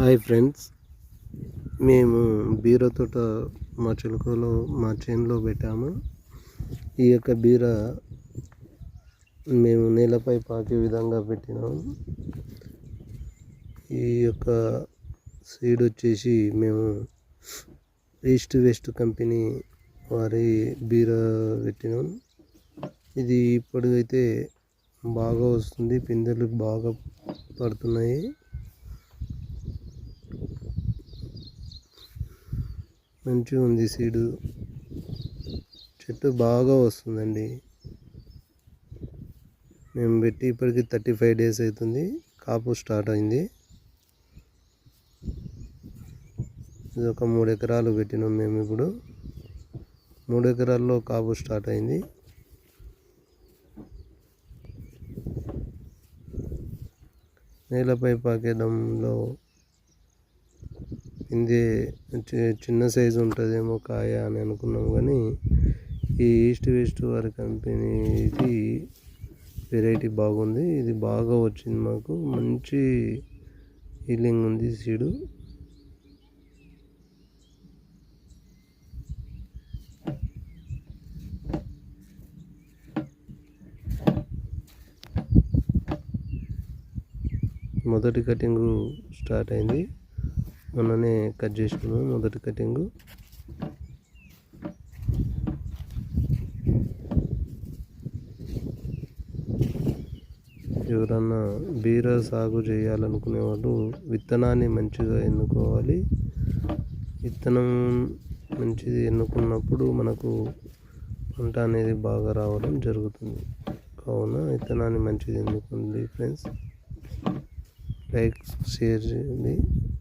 Hi friends. మేము బీర తోట మా చిలుకలో మా చేనులో పెట్టాము. ఈ యొక్క బీర మేము నేలపై పాకే విధంగా పెట్టినాము ఈ యొక్క సీడ్ వచ్చేసి మేము ఈస్ట్ వెస్ట్ కంపెనీ వారి బీర పెట్టినాం. ఇది ఇప్పటికైతే బాగా వస్తుంది. పిందెలు బాగా పడుతున్నాయి. మంచిగా ఉంది సీడు. చెట్టు బాగా వస్తుందండి. మేము పెట్టి ఇప్పటికి థర్టీ ఫైవ్ డేస్ అవుతుంది. కాపు స్టార్ట్ అయింది. ఇది ఒక మూడు ఎకరాలు పెట్టినాం మేము ఇప్పుడు. మూడు ఎకరాల్లో కాపు స్టార్ట్ అయింది. నేలపై పాకేయడంలో ఇది చిన్న సైజు ఉంటుందేమో కాయ అని అనుకున్నాం కానీ ఈ ఈస్ట్ వెస్ట్ వారి కంపెనీ ఇది వెరైటీ బాగుంది. ఇది బాగా వచ్చింది మాకు. మంచి హీలింగ్ ఉంది సీడు. మొదటి కటింగ్ స్టార్ట్ అయింది. మొన్ననే కట్ చేసుకున్నాము మొదటి కటింగ్. ఎవరన్నా బీర సాగు చేయాలనుకునే వాళ్ళు విత్తనాన్ని మంచిగా ఎన్నుకోవాలి. విత్తనం మంచిది ఎన్నుకున్నప్పుడు మనకు పంట అనేది బాగా రావడం జరుగుతుంది. కావున విత్తనాన్ని మంచిది ఎన్నుకోండి ఫ్రెండ్స్. లైక్ షేర్ చేయండి.